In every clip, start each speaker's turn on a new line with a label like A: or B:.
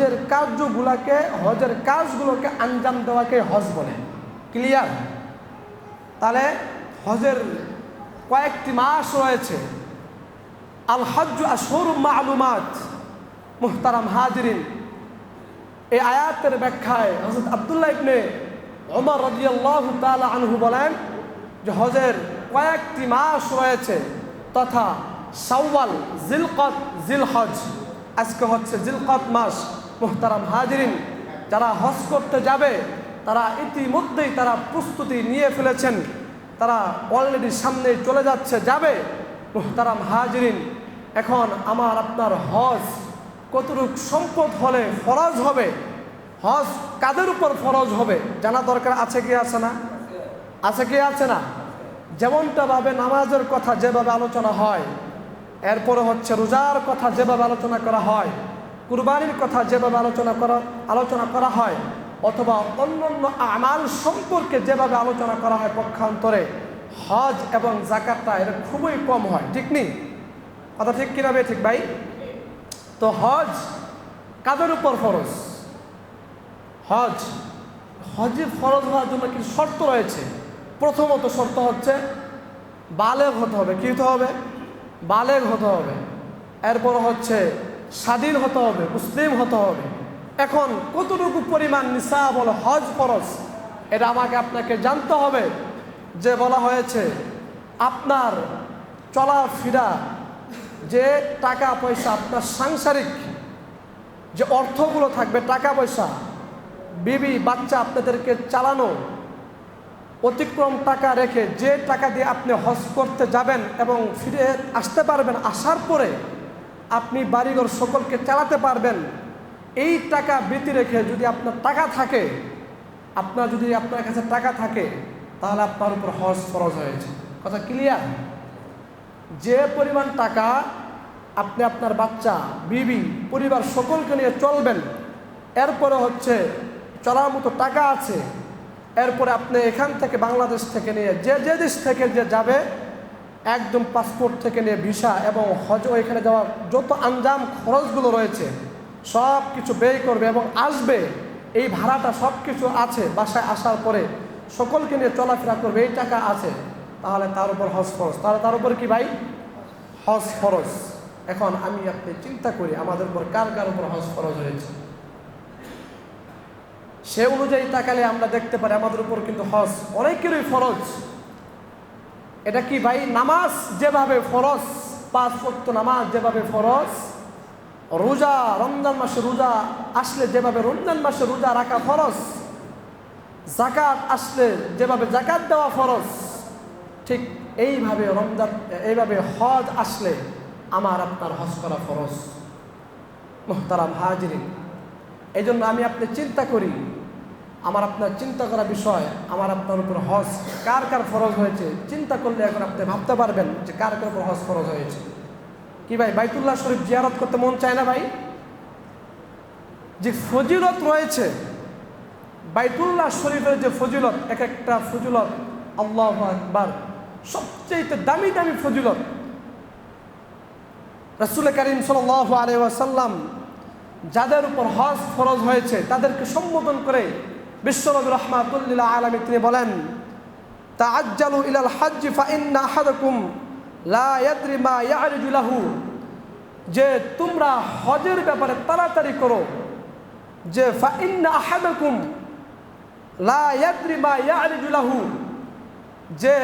A: হজের কার্যগুলোকে হজের কাজগুলোকে আঞ্জাম দেওয়াকে হজ বলে। ক্লিয়ার তাহলে হজের কয়েকটি মাস রয়েছে। আল হজ আসর মালুমাত, মুহতারাম হাজরিন। এই আয়াতের ব্যাখ্যায় হজরত আবদুল্লাহ ইবনে ওমর রদিয়াল্লাহ তাআলা আনহু বলেন যে হজের কয়েকটি মাস রয়েছে তথা সাওয়াল, জিলকত, জিলহজ। আজকে হচ্ছে জিলকত মাস। মুহতারাম হাজরিন, যারা হজ করতে যাবে, তারা ইতিমধ্যেই তারা প্রস্তুতি নিয়ে ফেলেছেন। তারা অলরেডি সামনে চলে যাচ্ছে, যাবে। মুহতারাম হাজরিন, এখন আমার আপনার হজ কতটুক সম্পদ হলে ফরজ হবে? হজ কাদের উপর ফরজ হবে? জানা দরকার আছে কি আছে না? আছে কি আছে না? যেমনটা ভাবে নামাজের কথা যেভাবে আলোচনা হয়, এরপরে হচ্ছে রোজার কথা যেভাবে আলোচনা করা হয় কুরবানির কথা যেভাবে আলোচনা করা আলোচনা করা হয়, অথবা অন্য অন্য আমাল সম্পর্কে যেভাবে আলোচনা করা হয় পক্ষান্তরে, হজ এবং জাকাতটা এটা খুবই কম হয়, ঠিক নেই কথা ঠিক কিনা ঠিক ভাই? তো হজ কাদের উপর ফরজ? হজ হজে ফরজ হওয়ার জন্য কিছু শর্ত রয়েছে? প্রথমত শর্ত হচ্ছে বালেগ হতে হবে, কী হতে হবে? বালেগ হতে হবে। এরপর হচ্ছে স্বাধীন হতে হবে, মুসলিম হতে হবে। এখন কতটুকু পরিমাণ নিসা বলো হজ ফরজ, এটা আমাকে আপনাকে জানতে হবে যে বলা হয়েছে, আপনার চলাফেরা, যে টাকা পয়সা আপনার সাংসারিক যে অর্থগুলো থাকবে, টাকা পয়সা, বিবি, বাচ্চা আপনাদেরকে চালানো, অতিক্রম টাকা রেখে যে টাকা দিয়ে আপনি হজ করতে যাবেন এবং ফিরে আসতে পারবেন, আসার পরে আপনি বাড়িঘর সকলকে চালাতে পারবেন। এই টাকা বৃত্তি রেখে যদি আপনার টাকা থাকে, আপনার যদি আপনার কাছে টাকা থাকে, তাহলে আপনার উপর হজ ফরজ হয়েছে। কথা ক্লিয়ার যে পরিমাণ টাকা আপনি আপনার বাচ্চা, বিবি, পরিবার সকলকে নিয়ে চলবেন, এরপরে হচ্ছে চলার মতো টাকা আছে। এরপরে আপনি এখান থেকে বাংলাদেশ থেকে নিয়ে যে যে দেশ থেকে যে যাবে একদম পাসপোর্ট থেকে নিয়ে ভিসা এবং হজ ওইখানে যাওয়ার যত আঞ্জাম খরচগুলো রয়েছে, সব কিছু ব্যয় করবে এবং আসবে। এই ভাড়াটা সব কিছু আছে বাসায় আসার পরে। সকলকে নিয়ে চলাফেরা করবে, এই টাকা আছে। তাহলে তার উপর হজ ফরজ তাহলে তার উপর কি ভাই? হজ ফরজ এখন আমি আপনি চিন্তা করি, আমাদের উপর কার কার উপর হজ ফরজ হয়েছে? সে অনুযায়ী তাকালে আমরা দেখতে পারি, আমাদের উপর কিন্তু হজ অনেকেরই ফরজ এটা কি ভাই নামাজ যেভাবে ফরজ, পাঁচ ভক্ত নামাজ যেভাবে ফরজ, রোজা, রমজান মাসে রোজা আসলে যেভাবে রমজান মাসে রোজা রাখা ফরজ জাকাত আসলে যেভাবে জাকাত দেওয়া ফরজ, ঠিক এইভাবে রমজান, এইভাবে হজ আসলে আমার আপনার হজ করা ফরজ। মোহতারাম হাজিরিন এই জন্য আমি আপনি চিন্তা করি আমার আপনার চিন্তা করা বিষয়, আমার আপনার উপর হজ কার কার ফরজ হয়েছে, চিন্তা করলে এখন আপনি ভাবতে পারবেন যে কার কার উপর হজ ফরজ হয়েছে। কি ভাই, বাইতুল্লাহ শরীফ জিয়ারত করতে মন চায় না ভাই? যে ফজিলত রয়েছে, বাইতুল্লাহ শরীফের যে ফজিলত, এক একটা ফজিলত আল্লাহ আকবার সবচেয়ে দামি দামি ফজিলত। রসুল করিম সাল আলহাসাল্লাম যাদের উপর হজ ফরজ হয়েছে, তাদেরকে সম্বোধন করে বিশ্বনবী রহমাতুল্লাহ আলমী তিনি বলেন তা আজ্জালু ইলাল হাজ ফাইন্না আহাদকুম লা ইয়াদরি মা ইয়ারজু লাহু। যে তোমরা হজের ব্যাপারে তাড়াতাড়ি করো, যে ফাইন্না আহাদকুম লা ইয়াদরি মা লাহু। যে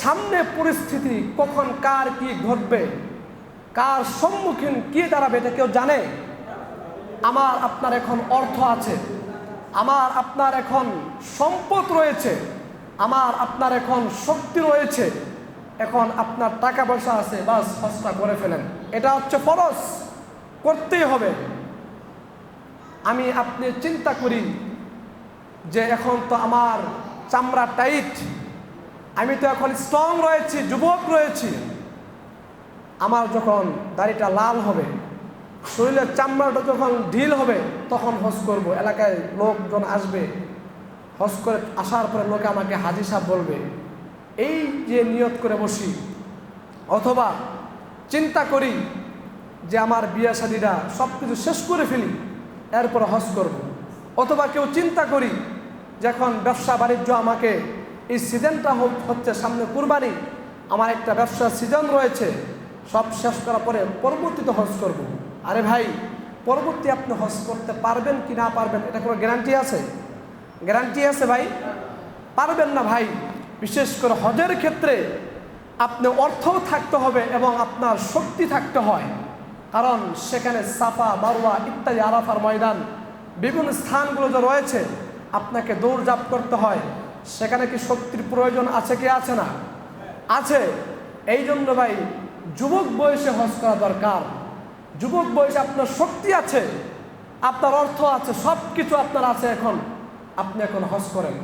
A: সামনে পরিস্থিতি কখন কার কি ঘটবে, কার সম্মুখীন কি দাঁড়াবে এটা কেউ জানে? আমার আপনার এখন অর্থ আছে। আমার আপনার এখন সম্পদ রয়েছে, আমার আপনার এখন শক্তি রয়েছে, এখন আপনার টাকা পয়সা আছে, বাস হস্তা করে ফেলেন। এটা হচ্ছে ফরজ, করতেই হবে। আমি আপনি চিন্তা করি যে এখন তো আমার চামড়া টাইট, আমি তো এখন স্ট্রং রয়েছি, যুবক রয়েছি। আমার যখন দাড়িটা লাল হবে শরীরের চামড়াটা যখন ঢিল হবে, তখন হজ করব এলাকায় লোকজন আসবে হজ করে আসার পরে লোকে আমাকে হাজি সাহেব বলবে, এই যে নিয়ত করে বসি, অথবা চিন্তা করি যে আমার বিয়ে শাদিরা সব কিছু শেষ করে ফেলি, এরপর হজ করব। অথবা কেউ চিন্তা করি যখন ব্যবসা বাণিজ্য আমাকে এই সিজনটা হচ্ছে সামনে কুরবানি, আমার একটা ব্যবসার সিজন রয়েছে সব শেষ করার পরে পরবর্তীতে হজ করব। আরে ভাই, পরবর্তী আপনি হজ করতে পারবেন কি না পারবেন, এটা কোনো গ্যারান্টি আছে? গ্যারান্টি আছে ভাই? পারবেন না ভাই। বিশেষ করে হজের ক্ষেত্রে আপনি অর্থও থাকতে হবে এবং আপনার শক্তি থাকতে হয়। কারণ সেখানে সাফা বারুয়া ইত্যাদি আরাফার ময়দান বিভিন্ন স্থানগুলো যে রয়েছে, আপনাকে দৌড়ঝাঁপ করতে হয়। সেখানে কি শক্তির প্রয়োজন আছে কি আছে না? আছে। এই জন্য ভাই যুবক বয়সে হজ করা দরকার। যুবক বয়সে আপনার শক্তি আছে, আপনার অর্থ আছে সব কিছু আপনার আছে এখন। আপনি এখন হজ করেন।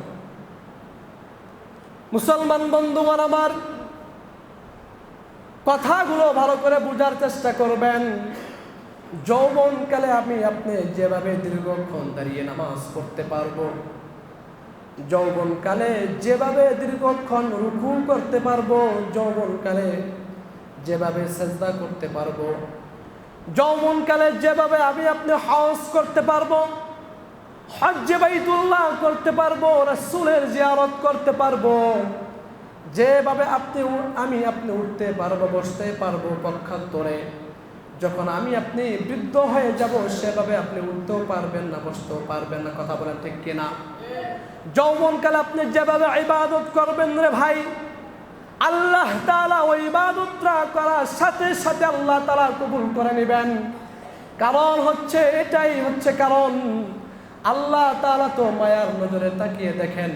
A: মুসলমান বন্ধুগণ আমার, কথাগুলো ভালো করে বোঝার চেষ্টা করবেন। যৌবনকালে আমি আপনি যেভাবে দীর্ঘক্ষণ দাঁড়িয়ে নামাজ পড়তে পারব, যৌবনকালে যেভাবে দীর্ঘক্ষণ রুকু করতে পারব, যৌবনকালে যেভাবে সেজদা করতে পারব যৌবনকালে যেভাবে আমি আপনি হজ করতে পারব হজ্জে বাইতুল্লাহ করতে পারব রাসূলের জিয়ারত করতে পারব যেভাবে আপনি আমি আপনি উঠতে পারব বসতে পারব পক্ষান্তরে যখন আমি আপনি বৃদ্ধ হয়ে যাব সেভাবে আপনি উঠতেও পারবেন না বসতেও পারবেন না কথা বলেন ঠিক কিনা? যৌবনকালে আপনি যেভাবে ইবাদত করবেন রে ভাই আল্লাহ তালা ওই ইবাদতটা করার সাথে সাথে আল্লাহ তালা কবুল করে নেবেন। কারণ হচ্ছে এটাই হচ্ছে কারণ। আল্লাহ তালা তো মায়ার নজরে তাকিয়ে দেখেন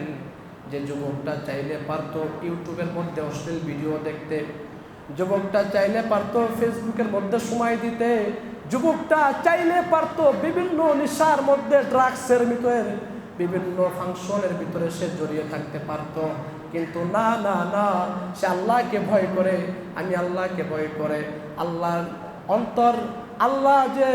A: যে যুবকটা চাইলে পারতো ইউটিউবের মধ্যে অশ্লীল ভিডিও দেখতে, যুবকটা চাইলে পারতো ফেসবুকের মধ্যে সময় দিতে, যুবকটা চাইলে পারতো বিভিন্ন নেশার মধ্যে ড্রাগসের ভিতরে বিভিন্ন ফাংশনের ভিতরে সে জড়িয়ে থাকতে পারতো। কিন্তু না না না, সে আল্লাহকে ভয় করে, আমি আল্লাহকে ভয় করে। আল্লাহর অন্তর, আল্লাহ যে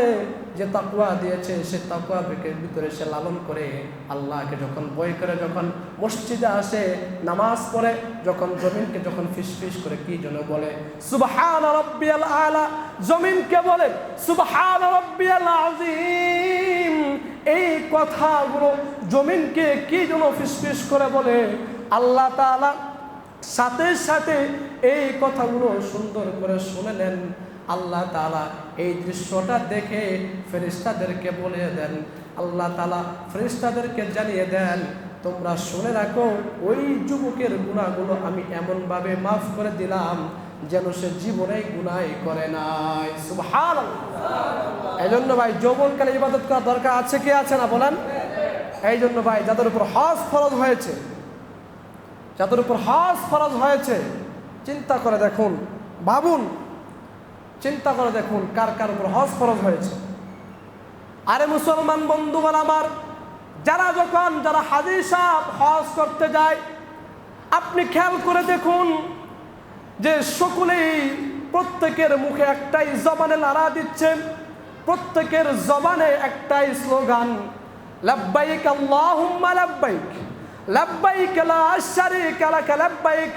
A: যে তাকুয়া দিয়েছে, সে তাকুয়া ভিতরে সে লালন করে আল্লাহকে যখন ভয় করে, যখন মসজিদে আসে, নামাজ পড়ে, যখন জমিনকে যখন ফিস ফিস করে কি যেন বলে, সুবহান রব্বিয়াল আলা জমিনকে বলে, সুবহান রব্বিয়াল আজিম এই কথাগুলো জমিনকে কি যেন ফিস ফিস করে বলে, আল্লাহ তাআলা সাথে সাথে এই কথাগুলো সুন্দর করে শুনে নেন। আল্লাহ তালা এই দৃশ্যটা দেখে ফেরিস্তাদেরকে বলে দেন। আল্লাহ তালা ফেরিস্তাদেরকে জানিয়ে দেন, তোমরা শুনে রাখো, ওই যুবকের গুণাগুলো আমি এমনভাবে মাফ করে দিলাম। যেন সে জীবনে গুনাই করে নাই। এই জন্য ভাই, যৌবনকালে ইবাদত করা দরকার আছে কি আছে না বলেন? এই জন্য ভাই, যাদের উপর হজ ফরজ হয়েছে, যাদের উপর হজ ফরজ হয়েছে, চিন্তা করে দেখুন, ভাবুন, চিন্তা করে দেখুন কার কার উপর হজ ফরজ হয়েছে। আরে মুসলমান বন্ধু বন্ধুগণ আমার, যারা যখন, যারা হাজির সাহেব হজ করতে যায়, আপনি খেয়াল করে দেখুন যে সকলেই প্রত্যেকের মুখে একটাই জবানে নাড়া দিচ্ছেন প্রত্যেকের জবানে একটাই স্লোগান, লাব্বাইক আল্লাহুম্মা লাব্বাইক লাব্বাইক লা শারীকা লাক লাব্বাইক,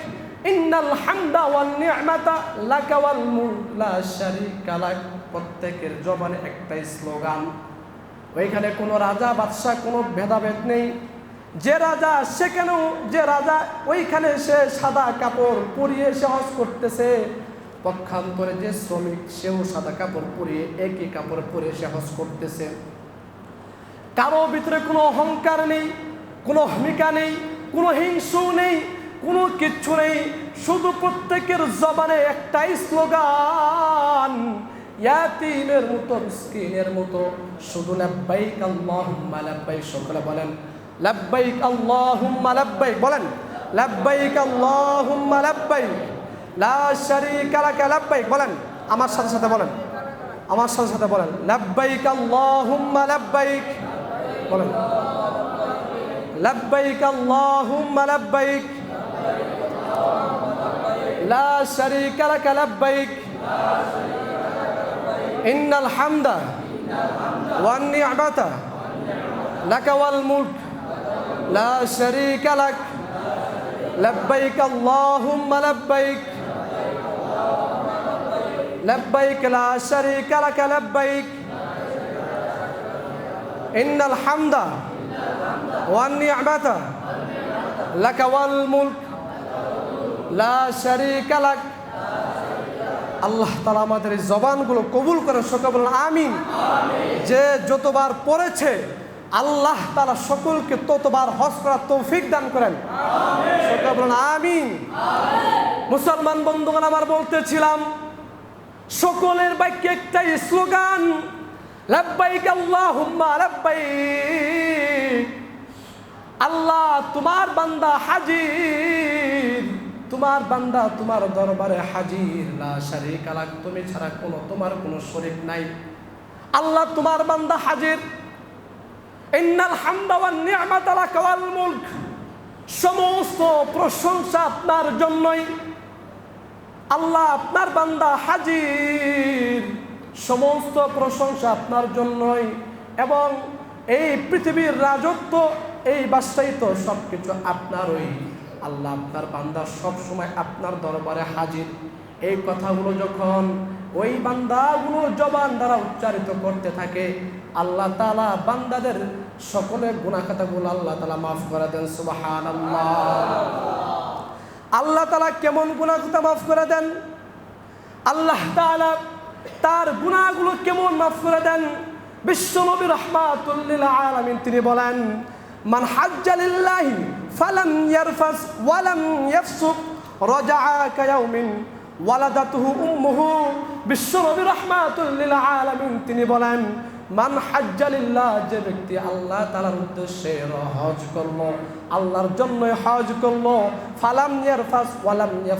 A: ইন্নাল হামদা ওয়ান নি'মাতা লাকা ওয়াল মুলক, লা শারীকা লাক। প্রত্যেকের জবানে একটাই স্লোগান। ওইখানে কোনো রাজা, বাদশাহ, কোনো ভেদাভেদ নেই। যে রাজা সেখানেও যে রাজা, ওইখানে সে সাদা কাপড় পরিয়ে সে করতেছে। পক্ষান্তরে যে শ্রমিক, সেও সাদা কাপড় পরিয়ে একই কাপড় পরিয়ে সে করতেছে। কারও ভিতরে কোনো অহংকার নেই, কোনো ভূমিকা নেই, কোনো হিংসু নেই, কোনো কিচ্ছু নেই। শুধু প্রত্যেকের জবানে একটাই স্লোগান, ইয়াতিমের মতো, মিসকিনের মতো। শুধু লাব্বাইক আল্লাহুম্মা, লাব্বাইক সকলে বলেন লাব্বাইক আল্লাহুম্মা লাব্বাইক, বলেন, লাব্বাইক আল্লাহুম্মা লাব্বাইক, লা শারীকা লাকা লাব্বাইক, বলেন, আমার সাথে সাথে বলেন, আমার সাথে সাথে বলেন, লাব্বাইক আল্লাহুম্মা লাব্বাইক, বলেন, লাব্বাইক আল্লাহুম্মা লাব্বাইক, লা শারীকা লাকা লাব্বাইক, ইন্নাল হামদা ওয়ান নি'মাতা লাকা ওয়াল মুলক। লা শারীকা লাক লাব্বাইক আল্লাহুম্মা লাব্বাইক لبيك لا شريك لك لبيك ইন্নাল হামদা ওয়ান নি'মাতা লাকা ওয়াল মুলক লা শারীকা লাক আল্লাহ তালা আমাদের এই জবানগুলো কবুল করে সকল বলেন আমিন যে যতবার পড়েছে আল্লাহ তালা সকলকে ততবার হজ করার তৌফিক দান করেন। সকল বলেন আমিন। মুসলমান বন্ধুগণ আমার বলতেছিলাম সকলের বাক্যে একটাই স্লোগান লাব্বাইক আল্লাহুম্মা লাব্বাইক। আল্লাহ তোমার বান্দা হাজির তোমার বান্দা তোমার দরবারে হাজির। লা শারিক আলাক তুমি ছাড়া কোনো তোমার কোনো শরীক নাই। আল্লাহ তোমার বান্দা হাজির ইন্নাল হামদা ওয়ান নি'মাতা লাকা ওয়াল মুলক সমস্ত প্রশংসা আপনার জন্যই। আল্লাহ আপনার বান্দা হাজির। সমস্ত প্রশংসা আপনার জন্যই। এবং এই পৃথিবীর রাজত্ব, এই বাসাই তো সব কিছু আপনারই। আল্লাহ আপনার বান্দা সব সময় আপনার দরবারে হাজির। এই কথাগুলো যখন ওই বান্দাগুলো জবান দ্বারা উচ্চারিত করতে থাকে আল্লাহ তালা বান্দাদের সকলের গুণাখাতাগুলো আল্লাহ তালা মাফ করে দেন সুবাহান আল্লাহ তালা কেমন গুণাখাতা মাফ করে দেন? আল্লাহ তাআলা তার গুনাহগুলো কেমন মাফ করে দেন? বিশ্বনবী রহমাতুল্লিল আলামিন তিনি বলেন, মান হাজ্জালিল্লাহি ফালাম ইয়ারফাস ওয়ালাম ইয়াফসুক রাজাআ কায়াউমিন ওয়ালাদাতুহু উম্মুহু। বিশ্বনবী রহমাতুল্লিল আলামিন তিনি বলেন মান হাজ্জালিল্লাহ যে ব্যক্তি আল্লাহ তালার উদ্দেশ্যে হজ করল, আল্লাহর জন্য হজ করল, ফালাম ইয়ারফাস ওয়ালাম